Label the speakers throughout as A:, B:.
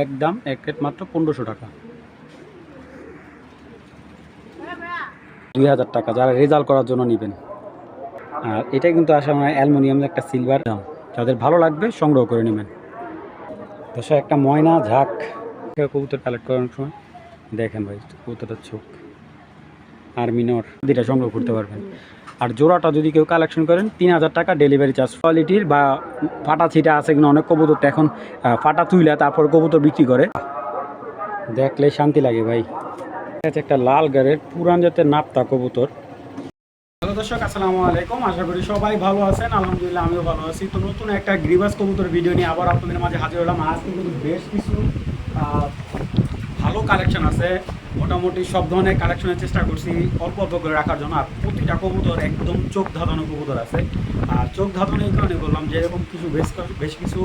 A: এক দাম এক প্লেট মাত্র পনেরোশো টাকা দুই হাজার টাকা যারা রেজাল্ট করার জন্য নেবেন আর এটা কিন্তু আসে আমার মানে অ্যালমোনিয়ামের একটা সিলভার দাম যাদের ভালো লাগবে সংগ্রহ করে নেবেন দশ একটা ময়না ঝাঁক কবুতর কালেক্ট করার সময় দেখেন ভাই কবুতরটার চোখ আর মিনর দুটা সংগ্রহ করতে পারবেন আর জোড়াটা যদি কেউ কালেকশন করেন তিন হাজার টাকা ডেলিভারি চার্জ কোয়ালিটির বা ফাটা ছিটা আছে কিনা অনেক কবুতর তো এখন ফাটা তুইলা তারপর কবুতর বিক্রি করে দেখলে শান্তি লাগে ভাই আছে একটা লাল গাড়ের পুরান জাতের নাপতা কবুতর হ্যালো দর্শক আসসালামু আলাইকুম আশা করি সবাই ভালো আছেন আলহামদুলিল্লাহ আমিও ভালো আছি তো নতুন একটা গ্রিভাস কবুতর ভিডিও নিয়ে আবার আপনাদের মাঝে হাজির হলাম আজকে কিন্তু বেশ কিছু ভালো কালেকশন আছে মোটামুটি সব ধরনের কালেকশনের চেষ্টা করছি অল্প অল্প করে রাখার জন্য আর প্রতিটা কবুতর একদম চোখ ধাঁধানো কবুতর আছে আর চোখ ধাঁধানো এই কারণে বললাম যে এরকম কিছু বেশ বেশ কিছু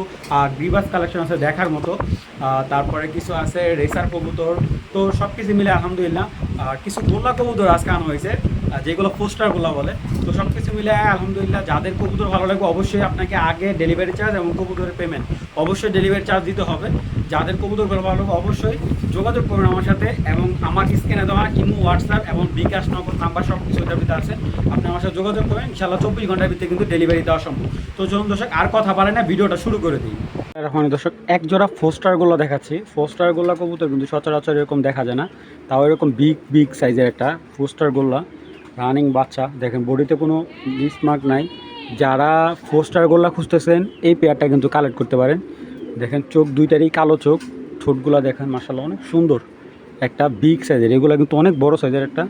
A: গ্রিভাস কালেকশন আছে দেখার মতো তারপরে কিছু আছে রেসার কবুতর তো সব কিছু মিলে আলহামদুলিল্লাহ আর কিছু গোল্লা কবুতর আজকে আনা হয়েছে যেগুলো পোস্টারগুলো বলে তো সব কিছু মিলে আলহামদুলিল্লাহ যাদের কবুতর ভালো লাগবে অবশ্যই আপনাকে আগে ডেলিভারি চার্জ এবং কবুতরের পেমেন্ট অবশ্যই ডেলিভারি চার্জ দিতে হবে যাদের কবুতর ভালো লাগবে অবশ্যই যোগাযোগ করুন আমার সাথে এবং আমার স্ক্যানে দেওয়া ইমো হোয়াটসঅ্যাপ এবং বিকাশ নগর নাম্বার সব কিছু ভিতরে আছে আপনি আমার সাথে যোগাযোগ করবেন ইনশাল্লাহ চব্বিশ ঘন্টার ভিতরে কিন্তু ডেলিভারি দেওয়া সম্ভব তো চলুন দর্শক আর কথা বলে না ভিডিওটা শুরু করে দিই এখন দর্শক এক জোড়া ফোস্টারগুলো দেখাচ্ছি ফোস্টারগুলো কবুতর কিন্তু সচরাচর এরকম দেখা যায় না তাও এরকম বিগ বিগ সাইজের একটা ফোস্টারগুলো রানিং বাচ্চা দেখেন বডিতে কোনো মার্ক নাই যারা ফোর স্টার গোল্লা খুঁজতেছেন এই পেয়ারটা কিন্তু কালেক্ট করতে পারেন দেখেন চোখ দুইটারই কালো চোখ ঠোঁটগুলো দেখেন মার্শাল্লাহ অনেক সুন্দর একটা বিগ সাইজের এগুলো কিন্তু অনেক বড় সাইজের একটা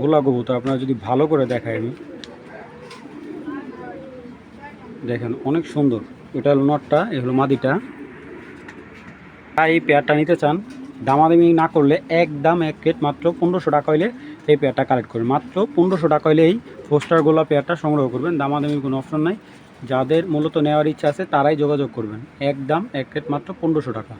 A: গোলা কবুতর আপনারা যদি ভালো করে দেখায় আমি দেখেন অনেক সুন্দর এটা হলো নটটা এ হলো মাদিটা তাই এই পেয়ারটা নিতে চান দামাদামি না করলে এক দাম এক কেট মাত্র পনেরোশো টাকা হইলে এই পেয়ারটা কালেক্ট করবেন মাত্র পনেরোশো টাকা হলে এই পোস্টার গোলা পেয়ারটা সংগ্রহ করবেন দামির কোনো অপশন নাই যাদের মূলত নেওয়ার ইচ্ছা আছে তারাই যোগাযোগ করবেন এক দাম এক রেট মাত্র পনেরোশো টাকা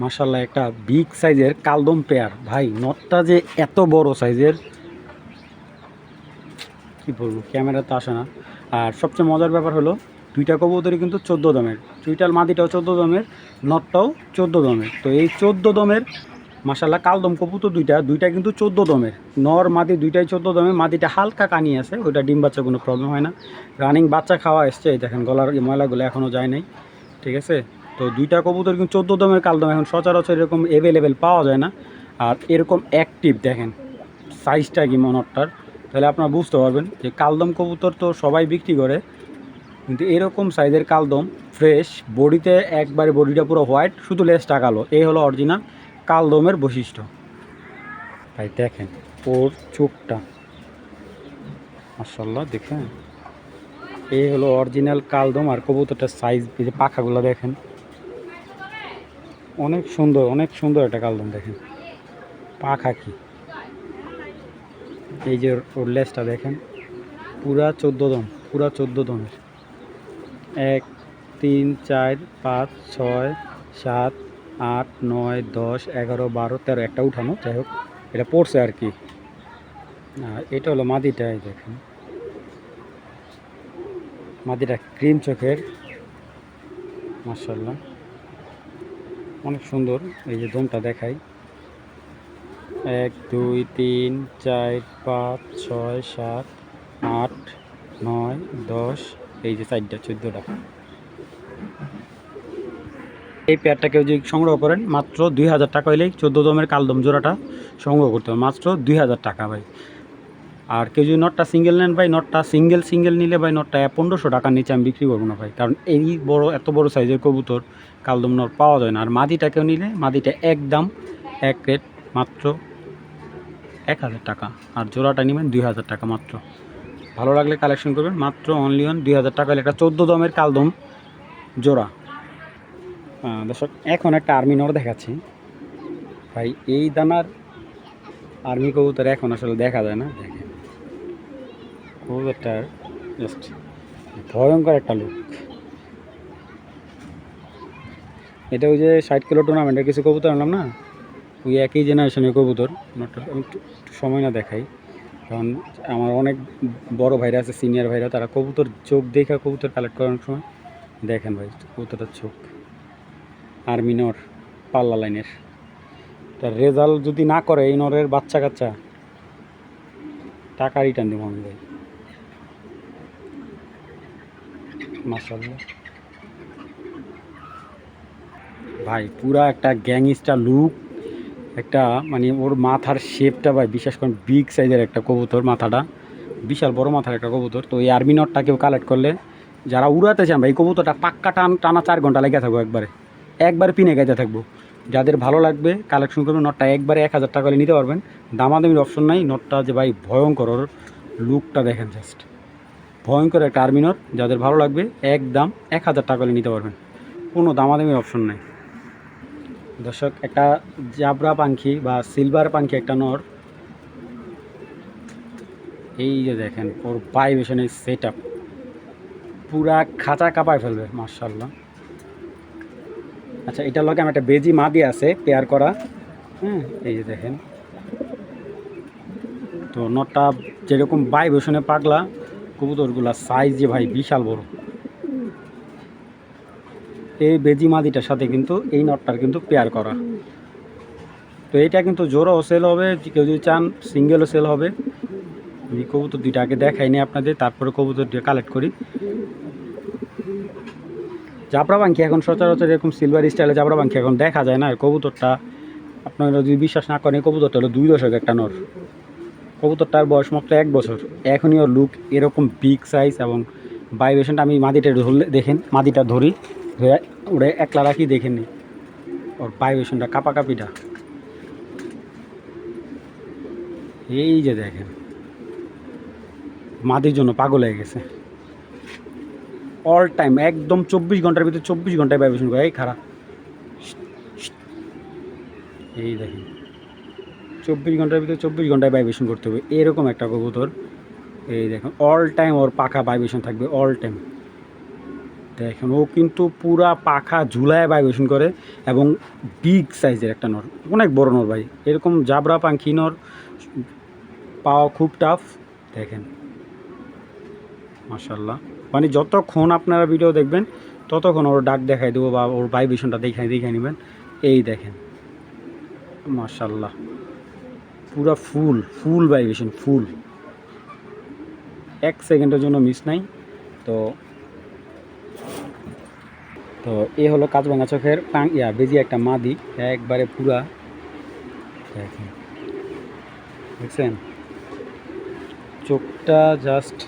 A: মার্শাল্লাহ একটা বিগ সাইজের কালদম পেয়ার ভাই নটটা যে এত বড় সাইজের কি বলবো ক্যামেরা তো আসে না আর সবচেয়ে মজার ব্যাপার হলো দুইটা কবুতরই কিন্তু চোদ্দ দমের চুইটাল মাদিটাও চোদ্দ দমের নটটাও চোদ্দ দমের তো এই চোদ্দো দমের মাসাল্লাহ কালদম কবুতর দুইটা দুইটা কিন্তু চোদ্দ দমের নর মাদি দুইটাই চোদ্দ দমের মাদিটা হালকা কানি আছে ওইটা ডিম বাচ্চা কোনো প্রবলেম হয় না রানিং বাচ্চা খাওয়া এসছে দেখেন গলার ময়লাগুলো এখনও যায় নাই ঠিক আছে তো দুইটা কবুতর কিন্তু চোদ্দ দমের কালদম এখন সচরাচর এরকম অ্যাভেলেবেল পাওয়া যায় না আর এরকম অ্যাক্টিভ দেখেন সাইজটা কি মনটার তাহলে আপনারা বুঝতে পারবেন যে কালদম কবুতর তো সবাই বিক্রি করে কিন্তু এরকম সাইজের কালদম ফ্রেশ বডিতে একবারে বডিটা পুরো হোয়াইট শুধু লেসটা কালো এই হলো অরিজিনাল কালদমের বৈশিষ্ট্য তাই দেখেন ওর চোখটা মার্শাল্লা দেখেন এই হলো অরিজিনাল কালদম আর কবুতরটার সাইজ এই যে পাখাগুলো দেখেন অনেক সুন্দর অনেক সুন্দর একটা কালদম দেখেন পাখা কি এই যে ওর লেসটা দেখেন পুরা চোদ্দো দম পুরা চোদ্দো দমের এক তিন চার পাঁচ ছয় সাত আট নয় দশ এগারো বারো তেরো একটা উঠানো যাই হোক এটা পড়ছে আর কি এটা হলো মাদিটাই দেখুন মাদিটা ক্রিম চোখের মার্শাল্লাহ অনেক সুন্দর এই যে দমটা দেখাই এক দুই তিন চার পাঁচ ছয় সাত আট নয় দশ এই যে সাইডটা চোদ্দোটা এই পেয়ারটা কেউ যদি সংগ্রহ করেন মাত্র দুই হাজার টাকা হইলেই চোদ্দো দমের কালদম জোড়াটা সংগ্রহ করতে হবে মাত্র দুই হাজার টাকা ভাই আর কেউ যদি নটটা সিঙ্গেল নেন ভাই নটটা সিঙ্গেল সিঙ্গেল নিলে ভাই নটটা পনেরোশো টাকার নিচে আমি বিক্রি করবো না ভাই কারণ এই বড় এত বড় সাইজের কবুতর কালদম নট পাওয়া যায় না আর মাদিটা কেউ নিলে মাদিটা এক দাম এক রেট মাত্র এক হাজার টাকা আর জোড়াটা নেবেন দুই হাজার টাকা মাত্র ভালো লাগলে কালেকশন করবেন মাত্র অনলি অন দুই হাজার টাকা একটা চোদ্দো দমের কালদম জোড়া দর্শক এখন একটা আর্মি নর দেখাচ্ছি ভাই এই দানার আর্মি কবুতর এখন আসলে দেখা যায় না দেখেন কবুতরটার জাস্ট ভয়ঙ্কর একটা লুক এটা ওই যে ষাট কিলো টুর্নামেন্টের কিছু কবুতর আনলাম না ওই একই জেনারেশনের কবুতর আমি একটু সময় না দেখাই কারণ আমার অনেক বড় ভাইরা আছে সিনিয়র ভাইরা তারা কবুতর চোখ দেখে কবুতর কালেক্ট করার সময় দেখেন ভাই কবুতরটার চোখ আর মিনর পাল্লা লাইনের তার রেজাল্ট যদি না করে এই নরের বাচ্চা কাচ্চা টাকা রিটার্ন দেবো আমি ভাই ভাই পুরা একটা গ্যাংস্টার লুক একটা মানে ওর মাথার শেপটা ভাই বিশ্বাস করেন বিগ সাইজের একটা কবুতর মাথাটা বিশাল বড় মাথার একটা কবুতর তো এই আর্মি নটটা কেউ কালেক্ট করলে যারা উড়াতে চান ভাই এই কবুতরটা পাক্কা টান টানা চার ঘন্টা লেগে থাকবো একবারে একবার পিনে গাইতে থাকবো যাদের ভালো লাগবে কালেকশন করবে নটটা একবারে এক হাজার টাকা নিতে পারবেন দামাদামির অপশন নাই নটটা যে ভাই ভয়ঙ্কর ওর লুকটা দেখেন জাস্ট ভয়ঙ্কর একটা আর্মি নট যাদের ভালো লাগবে একদম এক হাজার টাকা নিতে পারবেন কোনো দামাদামির অপশন নাই দর্শক একটা জাবরা পাখি বা সিলভার পাখি একটা নর এই যে দেখেন ওর পাইবেশনের সেট আপ পুরা খাঁচা কাঁপায় ফেলবে মার্শাল্লা আচ্ছা এটার লগে আমার একটা বেজি মাদি আছে পেয়ার করা হ্যাঁ এই যে দেখেন তো নটটা যেরকম বাইবেশনে পাগলা কবুতরগুলা সাইজ যে ভাই বিশাল বড় এই বেজি মাদিটার সাথে কিন্তু এই নটটার কিন্তু পেয়ার করা তো এটা কিন্তু জোরও সেল হবে কেউ যদি চান সিঙ্গেলও সেল হবে আমি কবুতর দুইটা আগে দেখাইনি আপনাদের তারপরে কবুতর দুটো কালেক্ট করি জাবরা পাখি এখন সচরাচর এরকম সিলভার স্টাইলে জাবরা বাঙ্কি এখন দেখা যায় না কবুতরটা আপনারা যদি বিশ্বাস না করেন কবুতরটা হলো দুই দশক একটা নর কবুতরটার বয়স মাত্র এক বছর এখনই ওর লুক এরকম বিগ সাইজ এবং ভাইব্রেশনটা আমি মাদিটা ধরলে দেখেন মাদিটা ধরি ওরে একলা রাখি নি ওর পাইবেশনটা কাপাকাপিটা এই যে দেখেন মাদির জন্য পাগল হয়ে গেছে অল টাইম একদম চব্বিশ ঘন্টার ভিতরে চব্বিশ ঘন্টায় ভাইব্রেশন করে এই খারাপ এই দেখেন চব্বিশ ঘন্টার ভিতরে চব্বিশ ঘন্টায় ভাইব্রেশন করতে হবে এরকম একটা কবুতর এই দেখেন অল টাইম ওর পাখা ভাইব্রেশন থাকবে অল টাইম দেখেন ও কিন্তু পুরা পাখা ঝুলায় ভাইব্রেশন করে এবং বিগ সাইজের একটা নর অনেক বড় নর ভাই এরকম জাবরা পাখি নর পাওয়া খুব টাফ দেখেন মাসাল্লাহ মানে যতক্ষণ আপনারা ভিডিও দেখবেন ততক্ষণ ওর ডাক দেখাই দেবো বা ওর বাইবেশনটা দেখাই দেখে নেবেন এই দেখেন মাসাল্লাহ পুরা ফুল ফুল ভাইব্রেশন ফুল এক সেকেন্ডের জন্য মিস নাই তো তো এ হলো কাজবাঙ্গা চোখের পাং ইয়া বেজি একটা মাদি একবারে পুরা দেখছেন চোখটা জাস্ট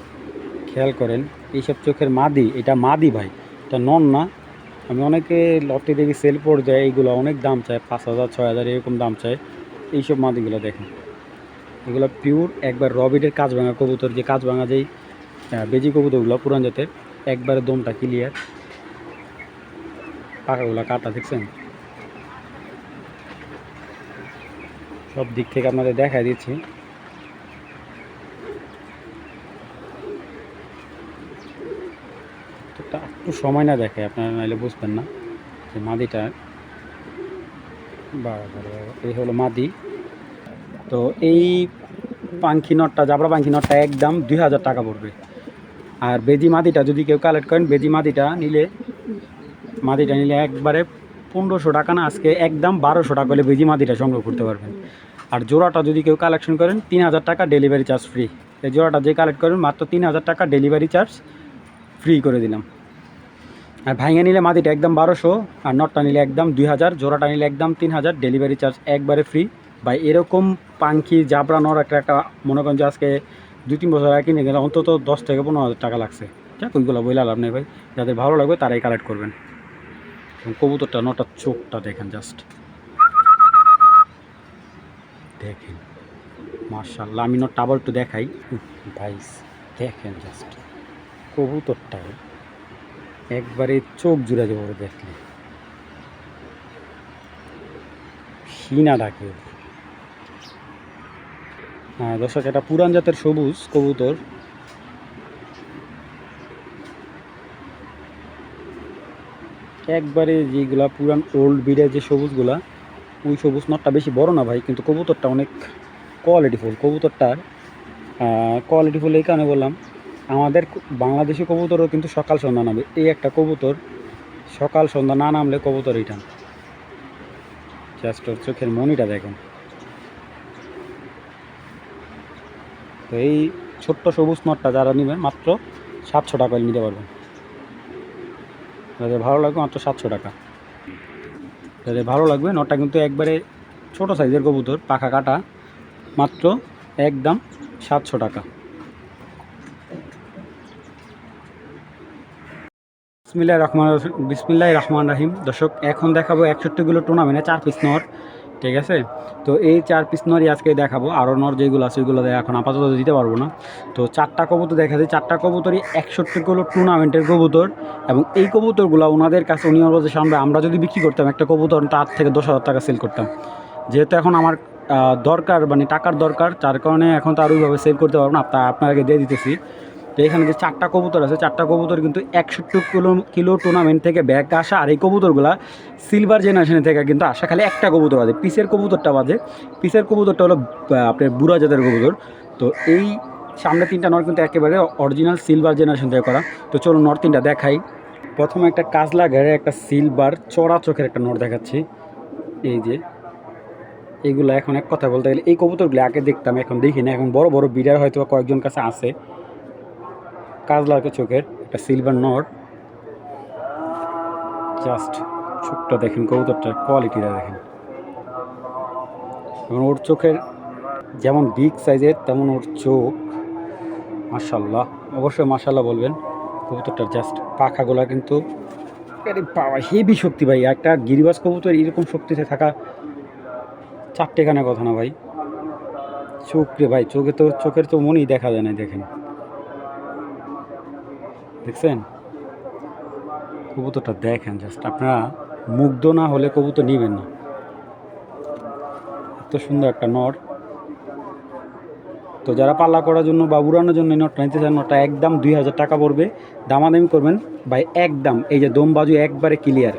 A: খেয়াল করেন এইসব চোখের মাদি এটা মাদি ভাই এটা নন না আমি অনেকে লটে দেখি সেল পড়ে যায় এইগুলো অনেক দাম চায় পাঁচ হাজার ছয় হাজার এরকম দাম চায় এইসব মাদিগুলো দেখেন এগুলো পিওর একবার রবিডের কাজ কবুতর যে কাজ যেই বেজি কবুতরগুলো পুরান জাতের একবারে দমটা ক্লিয়ার পাকাগুলো কাটা দেখছেন সব দিক থেকে আপনাদের দেখা দিচ্ছি একটু সময় না দেখে আপনারা নাহলে বুঝবেন না যে মাদিটা এই হলো মাদি তো এই পাঙ্খি নটটা জাবরা পাঙ্খি নটটা একদম দুই হাজার টাকা পড়বে আর বেজি মাদিটা যদি কেউ কালেক্ট করেন বেজি মাদিটা নিলে মাদিটা নিলে একবারে পনেরোশো টাকা না আজকে একদম বারোশো টাকা হলে বেজি মাদিটা সংগ্রহ করতে পারবেন আর জোড়াটা যদি কেউ কালেকশন করেন তিন হাজার টাকা ডেলিভারি চার্জ ফ্রি এই জোড়াটা যে কালেক্ট করবেন মাত্র তিন হাজার টাকা ডেলিভারি চার্জ ফ্রি করে দিলাম আর ভাইঙে নিলে মাদিটা একদম বারোশো আর নটটা নিলে একদম দুই হাজার জোড়াটা নিলে একদম তিন হাজার ডেলিভারি চার্জ একবারে ফ্রি বা এরকম পাঙ্খি জাবরানোর একটা একটা মনে করেন যে আজকে দুই তিন বছর আগে কিনে গেলে অন্তত দশ থেকে পনেরো হাজার টাকা লাগছে আছে ওইগুলো বইলে লাভ নেই ভাই যাদের ভালো লাগবে তারাই কালেক্ট করবেন কবুতরটা নটার চোখটা দেখেন জাস্ট দেখেন মার্শাল্লাহ আমি নট আবার একটু দেখাই ভাইস দেখেন জাস্ট কবুতরটা একবারে চোখ জুড়ে যাবো দেখলে হিনা ডাকে হ্যাঁ দর্শক এটা পুরান জাতের সবুজ কবুতর একবারে যেগুলা পুরান ওল্ড বিডের যে সবুজগুলা ওই সবুজ নটটা বেশি বড় না ভাই কিন্তু কবুতরটা অনেক কোয়ালিটি ফুল কবুতরটার ফুল এই কারণে বললাম আমাদের বাংলাদেশি কবুতরও কিন্তু সকাল সন্ধ্যা নামে এই একটা কবুতর সকাল সন্ধ্যা না নামলে কবুতর এইটা জাস্ট ওর চোখের মনিটা দেখুন তো এই ছোট্ট সবুজ নটটা যারা নেবেন মাত্র সাতশো টাকা নিতে পারবেন যাদের ভালো লাগবে মাত্র সাতশো টাকা যাদের ভালো লাগবে নটা কিন্তু একবারে ছোট সাইজের কবুতর পাখা কাটা মাত্র একদম সাতশো টাকা বিসমিল্লা রহমান বিসমিল্লাহ রহমান রাহিম দর্শক এখন দেখাবো একষট্টিগুলো টুর্নামেন্টে চার পিস নেওয়ার ঠিক আছে তো এই চার পিস নরই আজকে দেখাবো আরও নর যেগুলো আছে ওইগুলো এখন আপাতত দিতে পারবো না তো চারটা কবুতর দেখা যায় চারটা কবুতরই একষট্টিগুলো টুর্নামেন্টের কবুতর এবং এই কবুতরগুলো ওনাদের কাছে উনি বলছে সামনে আমরা যদি বিক্রি করতাম একটা কবুতর তার থেকে দশ হাজার টাকা সেল করতাম যেহেতু এখন আমার দরকার মানে টাকার দরকার তার কারণে এখন তো আর ওইভাবে সেল করতে পারবো না আপনাকে দিয়ে দিতেছি তো এখানে যে চারটা কবুতর আছে চারটা কবুতর কিন্তু একষট্টি কিলো কিলো টুর্নামেন্ট থেকে ব্যাক আসা আর এই কবুতরগুলা সিলভার জেনারেশনের থেকে কিন্তু আসা খালি একটা কবুতর বাজে পিসের কবুতরটা বাজে পিসের কবুতরটা হলো আপনার বুড়া জাতের কবুতর তো এই সামনে তিনটা নর কিন্তু একেবারে অরিজিনাল সিলভার জেনারেশন থেকে করা তো চলো নর তিনটা দেখাই প্রথমে একটা কাজলা ঘেরে একটা সিলভার চড়া চোখের একটা নর দেখাচ্ছি এই যে এইগুলো এখন এক কথা বলতে গেলে এই কবুতরগুলো আগে দেখতাম এখন দেখি না এখন বড় বড় বিড়ার হয়তো কয়েকজন কাছে আছে কাজলা চোখের একটা সিলভার নট জাস্ট চোখটা দেখেন কবুতরটার কোয়ালিটিটা দেখেন এবং ওর চোখের যেমন বিগ সাইজের তেমন ওর চোখ মাসাল্লাহ অবশ্যই মাসাল্লাহ বলবেন কবুতরটার জাস্ট পাখাগুলা কিন্তু পাওয়া হেভি শক্তি ভাই একটা গিরিবাস কবুতর এরকম শক্তিতে থাকা চারটেখানে কথা না ভাই চোখ রে ভাই চোখে তো চোখের তো মনেই দেখা যায় না দেখেন দেখছেন কবুতরটা দেখেন জাস্ট আপনারা মুগ্ধ না হলে কবুতর নিবেন না এত সুন্দর একটা নট তো যারা পাল্লা করার জন্য বা উড়ানোর জন্য নটটা নিতে চান নটটা একদম দুই হাজার টাকা পড়বে দামাদামি করবেন ভাই একদম এই যে দম বাজু একবারে ক্লিয়ার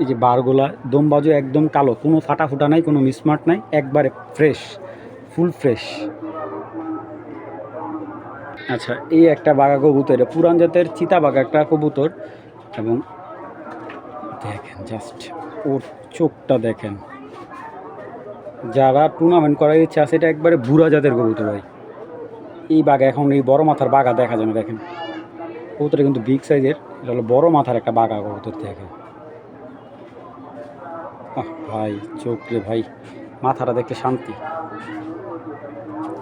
A: এই যে বারগোলা দম বাজু একদম কালো কোনো ফাটা ফুটা নাই কোনো মিসমার্ট নাই একবারে ফ্রেশ ফুল ফ্রেশ আচ্ছা এই একটা বাঘা কবুতর এটা পুরান জাতের চিতা বাঘা একটা কবুতর এবং দেখেন জাস্ট ওর চোখটা দেখেন যারা টুর্নামেন্ট করার ইচ্ছে আছে এটা একবারে বুড়া জাতের কবুতর ভাই এই বাঘা এখন এই বড় মাথার বাঘা দেখা যায় না দেখেন কবুতরটা কিন্তু বিগ সাইজের এটা হলো বড় মাথার একটা বাঘা কবুতর দেখেন ভাই চোখ রে ভাই মাথাটা দেখতে শান্তি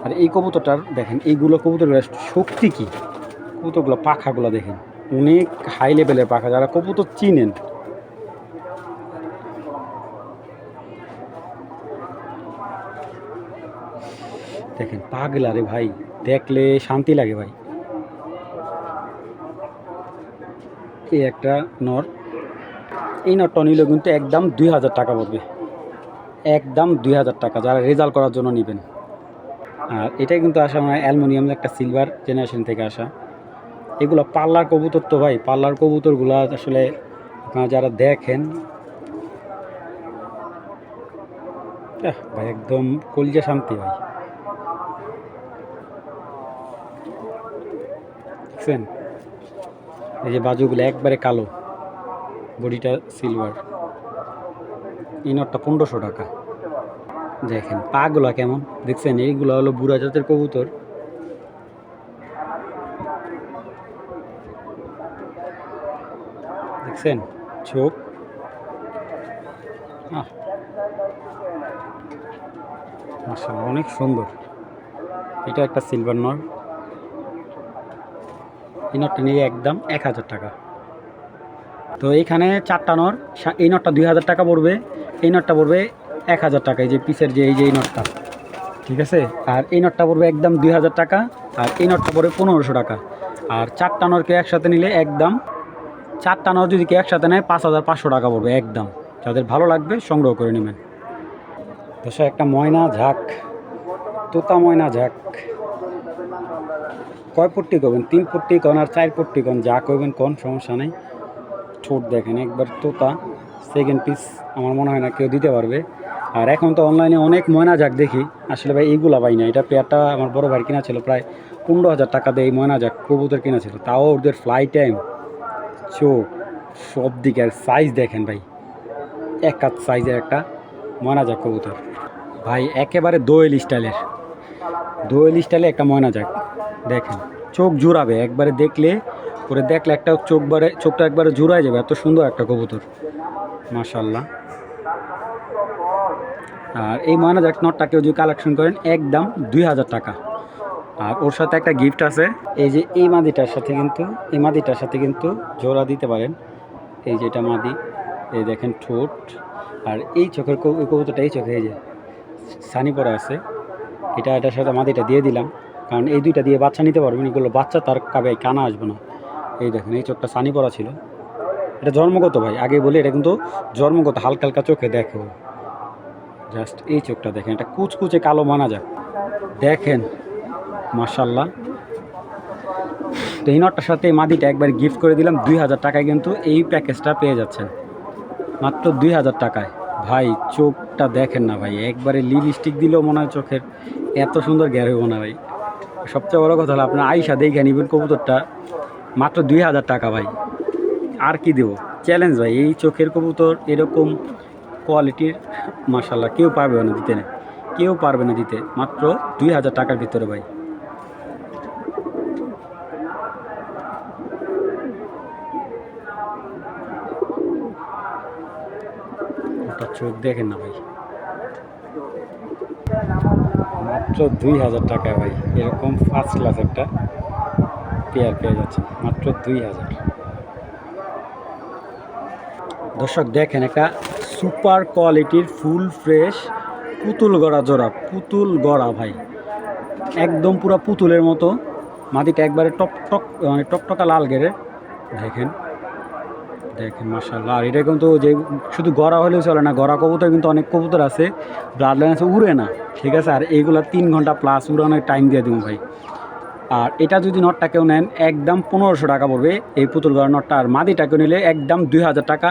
A: আর এই কবুতরটার দেখেন এইগুলো কবুতরগুলোর শক্তি কী কবুতরগুলো পাখাগুলো দেখেন অনেক হাই লেভেলের পাখা যারা কবুতর চিনেন দেখেন পাগলা রে ভাই দেখলে শান্তি লাগে ভাই এই একটা নর এই নটটা নিলেও কিন্তু একদম দুই হাজার টাকা পড়বে একদম দুই হাজার টাকা যারা রেজাল্ট করার জন্য নেবেন আর এটাই কিন্তু আসা মানে অ্যালমোনিয়াম একটা সিলভার জেনারেশন থেকে আসা এগুলো পাল্লার কবুতর তো ভাই পাল্লার কবুতরগুলো আসলে আপনারা যারা দেখেন ভাই একদম কলিজা শান্তি ভাই দেখছেন এই যে বাজুগুলো একবারে কালো বডিটা সিলভার ইনারটা পনেরোশো টাকা দেখেন পাগুলা কেমন দেখছেন এইগুলো হলো বুড়া জাতের কবুতর দেখছেন চোখ অনেক সুন্দর এটা একটা সিলভার নর এই নটটা নিয়ে একদম এক হাজার টাকা তো এইখানে চারটা নর এই নটটা দুই হাজার টাকা পড়বে এই নটটা পড়বে এক হাজার টাকা এই যে পিসের যে এই যে এই নটটা ঠিক আছে আর এই নটটা পড়বে একদম দুই হাজার টাকা আর এই নটটা পড়বে পনেরোশো টাকা আর চারটা নরকে একসাথে নিলে একদম চারটা নর যদি কেউ একসাথে নেয় পাঁচ হাজার পাঁচশো টাকা পড়বে একদম যাদের ভালো লাগবে সংগ্রহ করে নেবেন তো সে একটা ময়না ঝাঁক তোতা ময়না ঝাঁক কয় পট্টি করবেন তিন পট্টি কন আর চার পট্টি কন যা করবেন কন সমস্যা নেই ঠোঁট দেখেন একবার তোতা সেকেন্ড পিস আমার মনে হয় না কেউ দিতে পারবে আর এখন তো অনলাইনে অনেক ময়না যাক দেখি আসলে ভাই এইগুলো পাই না এটা পেয়ারটা আমার বড় ভাই কিনা ছিল প্রায় পনেরো হাজার টাকা দিয়ে এই ময়না যাক কবুতর কেনা ছিল তাও ওদের ফ্লাই টাইম চোখ সব দিকে আর সাইজ দেখেন ভাই এক কাজ সাইজের একটা ময়না যাক কবুতর ভাই একেবারে দোয়েল স্টাইলের দোয়েল স্টাইলে একটা ময়না যাক দেখেন চোখ জুড়াবে একবারে দেখলে পরে দেখলে একটা চোখ বারে চোখটা একবারে জুড়ায় যাবে এত সুন্দর একটা কবুতর মাশাল্লাহ আর এই ময়না জ্যাক নটটা কেউ যদি কালেকশন করেন একদম দুই হাজার টাকা আর ওর সাথে একটা গিফট আছে এই যে এই মাদিটার সাথে কিন্তু এই মাদিটার সাথে কিন্তু জোড়া দিতে পারেন এই যে এটা মাদি এই দেখেন ঠোঁট আর এই চোখের কবুতরটা এই চোখে এই যে সানি পরে আছে এটা এটার সাথে মাদিটা দিয়ে দিলাম কারণ এই দুইটা দিয়ে বাচ্চা নিতে পারবেন এগুলো বাচ্চা তার কাবে কানা আসবে না এই দেখেন এই চোখটা সানি পরা ছিল এটা জন্মগত ভাই আগে বলি এটা কিন্তু জন্মগত হালকা হালকা চোখে দেখো জাস্ট এই চোখটা দেখেন এটা কুচকুচে কালো মানা যাক দেখেন মার্শাল্লাহ তো এই নটটার সাথে এই মাদিটা একবার গিফট করে দিলাম দুই হাজার টাকায় কিন্তু এই প্যাকেজটা পেয়ে যাচ্ছেন মাত্র দুই হাজার টাকায় ভাই চোখটা দেখেন না ভাই একবারে লিপস্টিক দিলেও মনে হয় চোখের এত সুন্দর গ্যার হইব না ভাই সবচেয়ে বড় কথা হলো আপনার আইসা দেখে নিবেন কবুতরটা মাত্র দুই হাজার টাকা ভাই আর কি দেব চ্যালেঞ্জ ভাই এই চোখের কবুতর এরকম কোয়ালিটির মাসাল্লাহ কেউ পারবে না দিতে না কেউ পারবে না দিতে মাত্র দুই হাজার টাকার ভিতরে ভাই চোখ দেখেন না ভাই মাত্র দুই হাজার টাকা ভাই এরকম ফার্স্ট ক্লাস একটা পেয়ার পেয়ে যাচ্ছে মাত্র দুই হাজার দর্শক দেখেন একটা সুপার কোয়ালিটির ফুল ফ্রেশ পুতুল গড়া জোড়া পুতুল গড়া ভাই একদম পুরো পুতুলের মতো মাটিটা একবারে টক টক মানে টকটকা লাল গেড়ে দেখেন দেখেন মাসাল্লাহ আর এটা কিন্তু যে শুধু গড়া হলেও চলে না গড়া কবুতর কিন্তু অনেক কবুতর আছে ব্লাড লাইন আছে উড়ে না ঠিক আছে আর এইগুলো তিন ঘন্টা প্লাস উড়ানোর টাইম দিয়ে দেবো ভাই আর এটা যদি নটটা কেউ নেন একদম পনেরোশো টাকা পড়বে এই পুতুল গড়া নটটা আর মাদিটা কেউ নিলে একদম দুই হাজার টাকা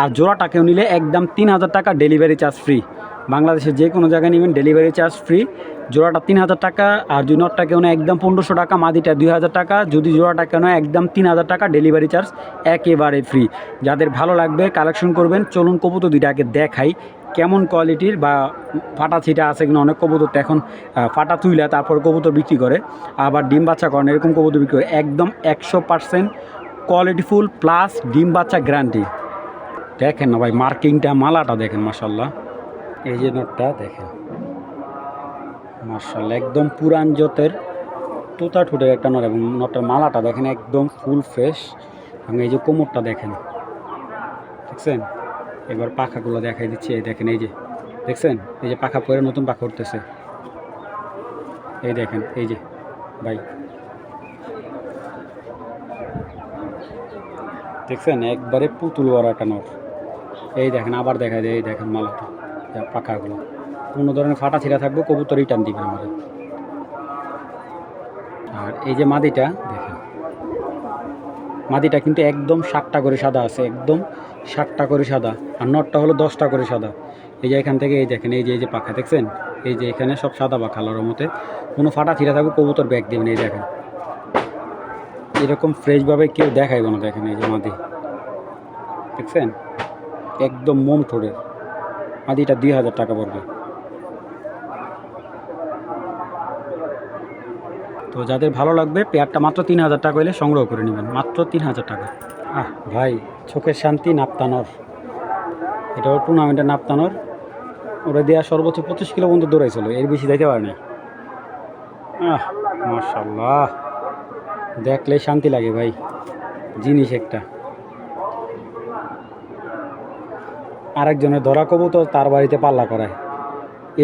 A: আর জোড়াটা কেউ নিলে একদম তিন হাজার টাকা ডেলিভারি চার্জ ফ্রি বাংলাদেশের যে কোনো জায়গায় নেবেন ডেলিভারি চার্জ ফ্রি জোড়াটা তিন হাজার টাকা আর যদি নটটা কেউ নেয় একদম পনেরোশো টাকা মাদিটা দুই হাজার টাকা যদি জোড়াটা কেউ নেয় একদম তিন হাজার টাকা ডেলিভারি চার্জ একেবারে ফ্রি যাদের ভালো লাগবে কালেকশন করবেন চলুন কবুতর দুইটাকে দেখাই কেমন কোয়ালিটির বা ফাটা ছিটা আছে কিনা অনেক তো এখন ফাটা তুইলা তারপর কবুতর বিক্রি করে আবার ডিম বাচ্চা করেন এরকম কবুতর বিক্রি করে একদম একশো পার্সেন্ট কোয়ালিটিফুল প্লাস ডিম বাচ্চা গ্যারান্টি দেখেন না ভাই মার্কিংটা মালাটা দেখেন মাসাল্লাহ এই যে নোটটা দেখেন মার্শাল একদম পুরান জোতের তোতা ঠুটে একটা নোট এবং নোটের মালাটা দেখেন একদম ফুল ফ্রেশ এবং এই যে কোমরটা দেখেন দেখছেন এবার পাখাগুলো দেখাই দিচ্ছি এই দেখেন এই যে দেখছেন এই যে পাখা পরে নতুন পাখা উঠতেছে এই দেখেন এই যে ভাই দেখছেন একবারে পুতুল বড় একটা নট এই দেখেন আবার দেখা যায় এই দেখেন মালাটা পাখাগুলো কোনো ধরনের ফাটা ছিঁড়া থাকবে কবুতর রিটার্ন দিবেন আমাদের আর এই যে মাদিটা দেখেন মাদিটা কিন্তু একদম সাতটা করে সাদা আছে একদম ষাটটা করে সাদা আর নটটা হলো দশটা করে সাদা এই যে এখান থেকে এই দেখেন এই যে এই যে পাখা দেখছেন এই যে এখানে সব সাদা পাখা আলোর মতে কোনো ফাটা ছিঁড়ে থাকবে কবুতর ব্যাগ দেবেন এই দেখেন এরকম ফ্রেশভাবে কেউ দেখাইব না দেখেন এই যে মাদি দেখছেন একদম মোম মাদি মাদিটা দুই হাজার টাকা পড়বে তো যাদের ভালো লাগবে পেয়ারটা মাত্র তিন হাজার টাকা হলে সংগ্রহ করে নেবেন মাত্র তিন হাজার টাকা আহ ভাই চোখের শান্তি নাপতানোর এটা ওর টুর্নামেন্টের নাপতানোর ওরা দেওয়া সর্বোচ্চ পঁচিশ কিলো পর্যন্ত দৌড়াইছিল এর বেশি যাইতে পারেনি আহ মার্শাল্লাহ দেখলে শান্তি লাগে ভাই জিনিস একটা আরেকজনের ধরা কবুতর তার বাড়িতে পাল্লা করায়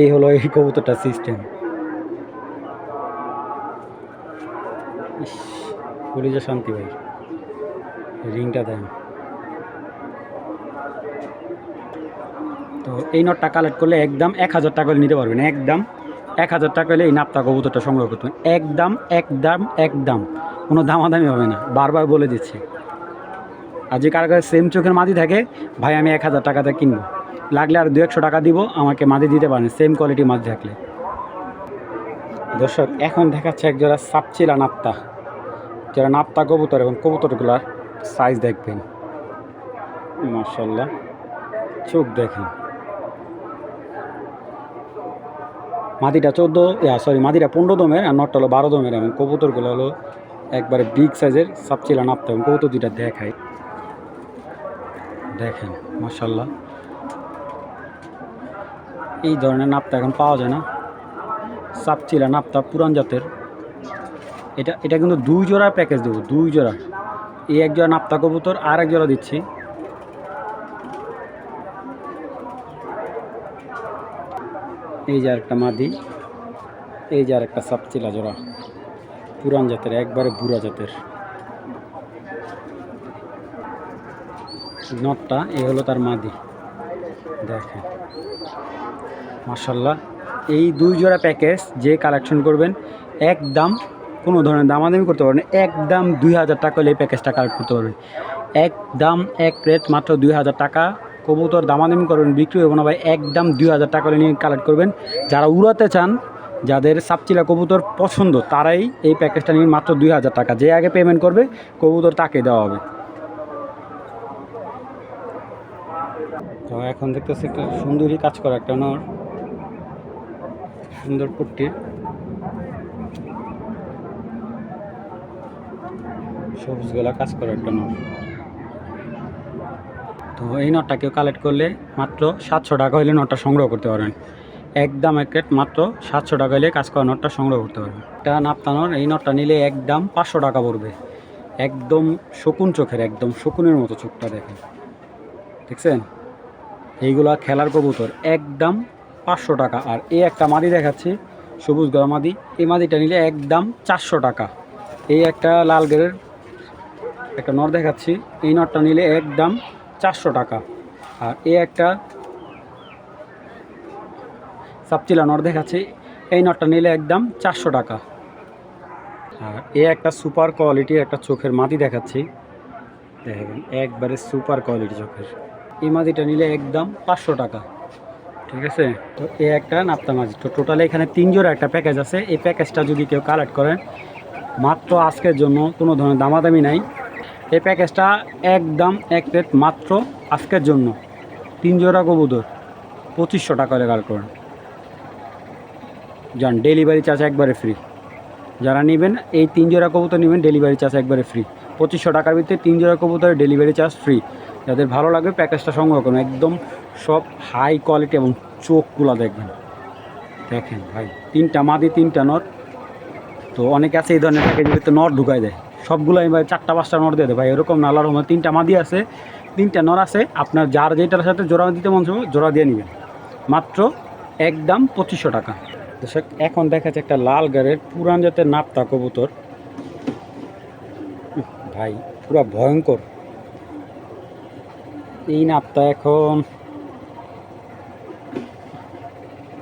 A: এই হলো এই কবুতরটা সিস্টেম পুলিশের শান্তি ভাই রিংটা দেন তো এই নটটা কালেক্ট করলে একদম এক হাজার টাকা নিতে পারবেন একদম এক হাজার টাকা হলে এই নাপতা কবুতরটা সংগ্রহ করতে পারেন একদম একদম একদম কোনো দামাদামি হবে না বারবার বলে দিচ্ছে আর যে কারো কাছে সেম চোখের মাদি থাকে ভাই আমি এক হাজার টাকাতে কিনবো লাগলে আর দু একশো টাকা দিব আমাকে মাদি দিতে পারেন সেম কোয়ালিটি মাদি থাকলে দর্শক এখন দেখাচ্ছে একজোড়া সাপচিলা নাপ্তা যারা নাপ্তা কবুতর এবং কবুতরগুলার সাইজ দেখবেন মাসাল্লাহ চোখ দেখেন মাটিটা চোদ্দো সরি মাদিটা পনেরো দমের আর নটটা হলো বারো দমের এবং কবুতরগুলো হলো একবারে বিগ সাইজের সাপচিলা নাপতে এবং কবুতর দুইটা দেখায় দেখেন মাসাল্লাহ এই ধরনের নাপতা এখন পাওয়া যায় না সাপচিলা নাপতা পুরান জাতের এটা এটা কিন্তু দুই জোড়া প্যাকেজ দেবো দুই জোড়া এই একজন আপ্তা কবুতর আর একজোড়া দিচ্ছি এই যে একটা মাদি এই যে একটা সাপচিলা জোড়া পুরান জাতের একবারে বুড়া জাতের নটটা এই হলো তার মাদি দেখেন মার্শাল্লাহ এই দুই জোড়া প্যাকেজ যে কালেকশন করবেন একদম কোনো ধরনের দামাদামি করতে পারবেন এক দাম দুই হাজার টাকা হলে এই প্যাকেজটা কালেক্ট করতে পারবেন দাম এক রেট মাত্র দুই হাজার টাকা কবুতর দামাদামি করবেন বিক্রি হবে না ভাই দাম দুই হাজার টাকা হলে নিয়ে কালেক্ট করবেন যারা উড়াতে চান যাদের সাপচিলা কবুতর পছন্দ তারাই এই প্যাকেজটা নিয়ে মাত্র দুই হাজার টাকা যে আগে পেমেন্ট করবে কবুতর তাকে দেওয়া হবে তো এখন দেখতেছি একটা সুন্দরী কাজ করা একটা নর সুন্দর পট্টির সবুজ গলা কাজ করার একটা নট তো এই নটটা কেউ কালেক্ট করলে মাত্র সাতশো টাকা হলে নটটা সংগ্রহ করতে পারবেন একদম একেট মাত্র সাতশো টাকা হলে কাজ করা নটটা সংগ্রহ করতে পারবেন এটা নাপতানোর এই নটটা নিলে একদম পাঁচশো টাকা পড়বে একদম শকুন চোখের একদম শকুনের মতো চোখটা দেখে দেখছেন এইগুলা খেলার কবুতর একদম পাঁচশো টাকা আর এই একটা মাদি দেখাচ্ছি সবুজ গোলা মাদি এই মাদিটা নিলে একদম চারশো টাকা এই একটা লাল গেরের একটা নট দেখাচ্ছি এই নটটা নিলে এক দাম চারশো টাকা আর এ একটা সাপচিলা নট দেখাচ্ছি এই নটটা নিলে একদম চারশো টাকা আর এ একটা সুপার কোয়ালিটির একটা চোখের মাটি দেখাচ্ছি দেখেন একবারে সুপার কোয়ালিটি চোখের এই মাটিটা নিলে একদম পাঁচশো টাকা ঠিক আছে তো এ একটা নাপ্তা মাঝি তো টোটালে এখানে তিন জোড়া একটা প্যাকেজ আছে এই প্যাকেজটা যদি কেউ কালেক্ট করেন মাত্র আজকের জন্য কোনো ধরনের দামাদামি নাই এই প্যাকেজটা একদম এক প্লেট মাত্র আজকের জন্য তিন জোড়া কবুতর পঁচিশশো টাকা লেগাল করেন যান ডেলিভারি চার্জ একবারে ফ্রি যারা নেবেন এই তিন জোড়া কবুতর নেবেন ডেলিভারি চার্জ একবারে ফ্রি পঁচিশশো টাকার ভিতরে তিন জোড়া কবুতরের ডেলিভারি চার্জ ফ্রি যাদের ভালো লাগবে প্যাকেজটা সংগ্রহ করুন একদম সব হাই কোয়ালিটি এবং চোখগুলো দেখবেন দেখেন ভাই তিনটা মাদি তিনটা নট তো অনেকে আছে এই ধরনের প্যাকেজের ভিতরে নট ঢুকাই দেয় সবগুলো আমি ভাই চারটা পাঁচটা নর দিয়ে দেবো ভাই এরকম না আল্লাহর রহমান তিনটা মাদি আছে তিনটা নর আছে আপনার যার যেটার সাথে জোড়া দিতে মন চাবে জোড়া দিয়ে নেবেন মাত্র একদম পঁচিশশো টাকা এখন দেখা যাচ্ছে একটা লাল গাড়ের পুরান যাতে নাপতা কবুতর ভাই পুরো ভয়ঙ্কর এই নাপতা এখন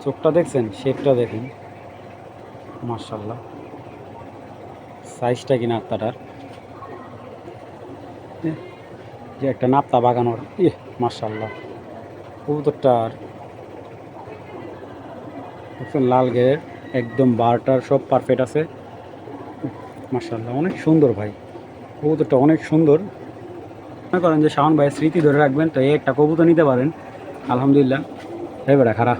A: চোখটা দেখছেন শেপটা দেখেন মার্শাল্লাহ সাইজটা কিনা আত্মাটার যে একটা নাপ্তা বাগানোর ইহ মার্শাল্লাহ কবুতরটার লাল গেরের একদম বারটার সব পারফেক্ট আছে মার্শাল্লাহ অনেক সুন্দর ভাই কবুতরটা অনেক সুন্দর মনে করেন যে শাওন ভাই স্মৃতি ধরে রাখবেন তো এই একটা কবুতর নিতে পারেন আলহামদুলিল্লাহ এবারে খারাপ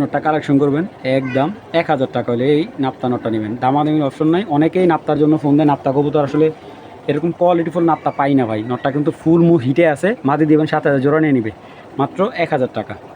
A: নোটটা কালেকশন করবেন একদম এক হাজার টাকা হলে এই নাপ্তা নোটটা নেবেন দামি অপশন নাই অনেকেই নাপ্তার জন্য ফোন দেয় নাপ্তা কবুতর আসলে এরকম কোয়ালিটিফুল নাপ্তা পাই না ভাই নোটটা কিন্তু ফুল মুখ হিটে আছে মাঝে দেবেন সাত হাজার জোড়া নিয়ে নেবে মাত্র এক হাজার টাকা